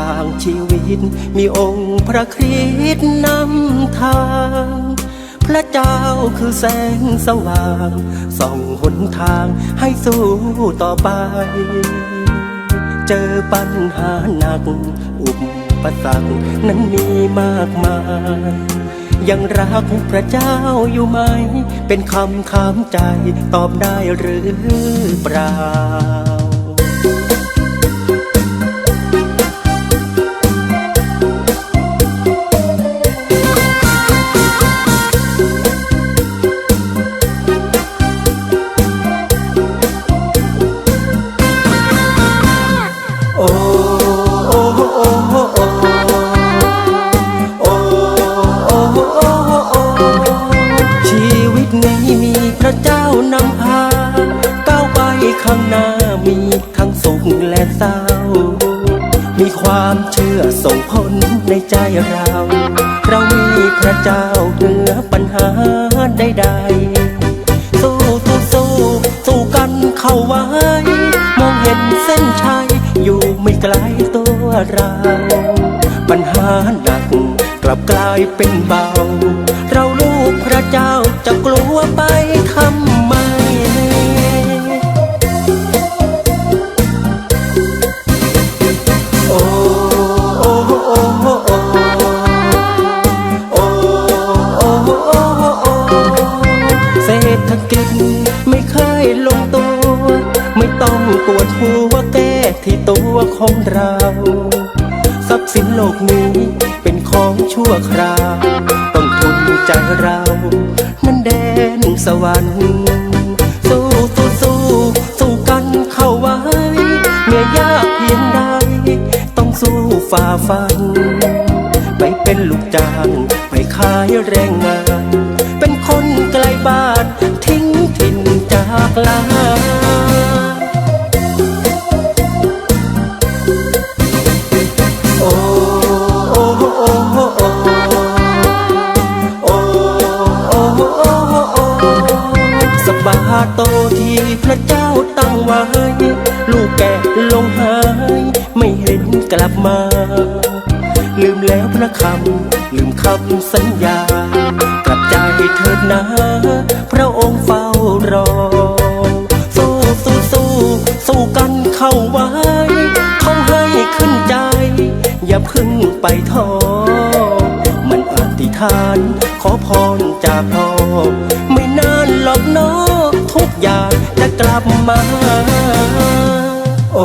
างชีวิต มีองค์พระคริสต์นำทาง พระเจ้าคือแสงสว่างส่องหนทางให้สู้ต่อไป เจอปัญหาหนัก อุปสรรคนั้นมีมากมายยังรักพระเจ้าอยู่ไหม เป็นคำถามใจตอบได้หรือเปล่า ในใจเรา เรามีพระเจ้าเหนือปัญหาใดๆสู้สู้สู้สู้กันเข้าไว้ มองเห็นเส้นชัยอยู่ไม่ไกลตัวเรา ปัญหาหนักกลับกลายเป็นเบา เราลูกพระเจ้าจะกลัวไปทำ เศรกิจไม่เคยลงตัว ไม่ต้องปวดหัวแก้ที่ตัวของเรา ทรัพย์สินโลกนี้เป็นของชั่วคราว ต้องทุนใจเรา นั้นแดนสวรรค์สู้สู้สู้สู้กันเข้าไว้เมื่อยากเพียงใดต้องสู้ฝ่าฟัน ไปเป็นลูกจ้างไปขายแรง โตที่พระเจ้าตั้งไว้ลูกแกะลงหาย ไม่เห็นกลับมา ลืมแล้วพระคำ ลืมคำสัญญา กลับใจเถิดนะ พระองค์เฝ้ารอ สู้สู้สู้สู้กันเข้าไว้ เขาให้ขึ้นใจ อย่าพึ่งไปท้อมันอธิษฐาน ขอพรจากพ่อไม่นานหรอกเน้อ ทุกอย่างจะกลับมา โอ้